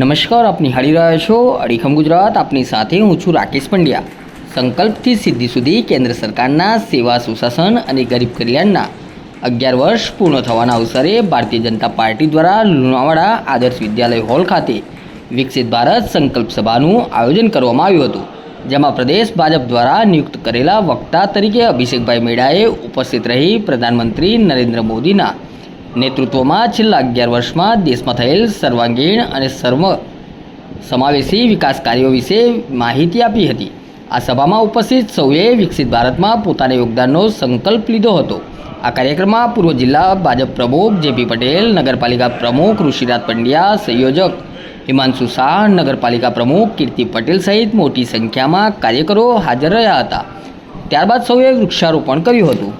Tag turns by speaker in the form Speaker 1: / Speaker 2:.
Speaker 1: નમસ્કાર આપ નિહાળી રહ્યા છો અડીખમ ગુજરાત. આપની સાથે હું છું રાકેશ પંડ્યા. સંકલ્પથી સિદ્ધિ સુધી કેન્દ્ર સરકારના સેવા સુશાસન અને ગરીબ કલ્યાણના અગિયાર વર્ષ પૂર્ણ થવાના અવસરે ભારતીય જનતા પાર્ટી દ્વારા લુણાવાડા આદર્શ વિદ્યાલય હોલ ખાતે વિકસિત ભારત સંકલ્પ સભાનું આયોજન કરવામાં આવ્યું હતું, જેમાં પ્રદેશ ભાજપ દ્વારા નિયુક્ત કરેલા વક્તા તરીકે અભિષેકભાઈ મેડાએ ઉપસ્થિત રહી પ્રધાનમંત્રી નરેન્દ્ર મોદીના નેતૃત્વમાં છેલ્લા અગિયાર વર્ષમાં દેશમાં થયેલ સર્વાંગીણ અને સર્વ સમાવેશી વિકાસ કાર્યો વિશે માહિતી આપી હતી. આ સભામાં ઉપસ્થિત સૌએ વિકસિત ભારતમાં પોતાના યોગદાનનો સંકલ્પ લીધો હતો. આ કાર્યક્રમમાં પૂર્વ જિલ્લા ભાજપ પ્રમુખ જેપી પટેલ, નગરપાલિકા પ્રમુખ ઋષિરાજ પંડ્યા, સંયોજક હિમાંશુ શાહ, નગરપાલિકા પ્રમુખ કીર્તિ પટેલ સહિત મોટી સંખ્યામાં કાર્યકરો હાજર રહ્યા હતા. ત્યારબાદ સૌએ વૃક્ષારોપણ કર્યું હતું.